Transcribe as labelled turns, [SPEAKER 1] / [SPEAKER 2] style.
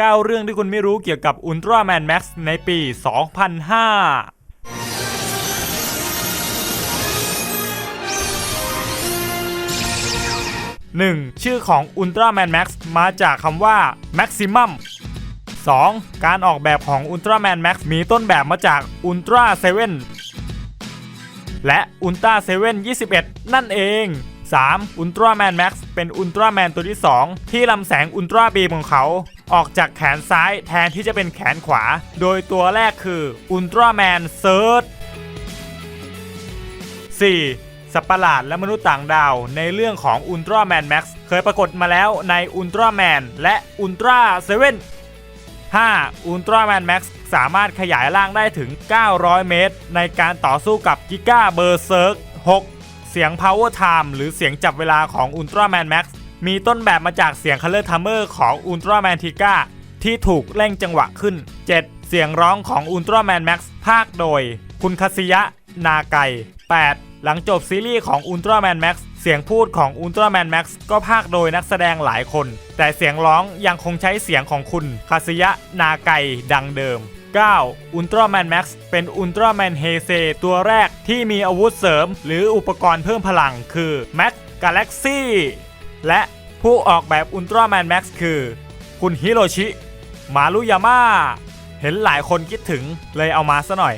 [SPEAKER 1] 9 เรื่องที่คุณไม่รู้เกี่ยวกับอุลตร้าแมนแม็กซ์ในปี 2005 1. ชื่อของอุลตร้าแมนแม็กซ์มาจากคำว่า Maximum 2. การออกแบบของอุลตร้าแมนแม็กซ์มีต้นแบบมาจากอุลตร้าเซเว่นและอุลตร้าเซเว่น21 นั่นเอง 3. อุลตร้าแมนแม็กซ์เป็นอุลตร้าแมนตัวที่ 2 ที่ลำแสงอุลตร้าบีมของเขา ออกจากแขนซ้ายแทนที่จะเป็นแขนขวา โดยตัวแรกคืออุลตร้าแมนเซิร์ช 4. สัตว์ประหลาดและมนุษย์ต่างดาว ในเรื่องของอุลตร้าแมนแม็กซ์เคยปรากฏมาแล้วในอุลตร้าแมนและอุลตร้าเซเว่น 5. อุลตร้าแมนแม็กซ์สามารถขยายร่างได้ถึง 900 เมตร ในการต่อสู้กับกิก้าเบอร์เซิร์ก 6. เสียง Power Time หรือเสียงจับเวลาของอุลตร้าแมีต้นแบบมาจากเสียง Color Timer ของอุลตร้าแมนทิก้าที่ถูกเร่งจังหวะขึ้น 7. เสียงร้องของอุลตร้าแมนแม็กซ์ภาคโดย คุณคาซิยะ นาไก 8. หลังจบซีรีส์ของอุลตร้าแมนแม็กซ์เสียงพูดของอุลตร้าแมนแม็กซ์ก็พากย์โดยนักแสดงหลายคน แต่เสียงร้องยังคงใช้เสียงของคุณคาซิยะ นาไกดังเดิม 9. อุลตร้าแมนแม็กซ์เป็นอุลตร้าแมนเฮเซตัวแรกที่มีอาวุธเสริม หรืออุปกรณ์เพิ่มพลังคือแม็กกาแล็กซี่ และผู้ออกแบบอุลตร้าแมนแม็กซ์คือ คุณฮิโรชิ มารุยาม่า เห็นหลายคนคิดถึงเลยเอามาซะหน่อย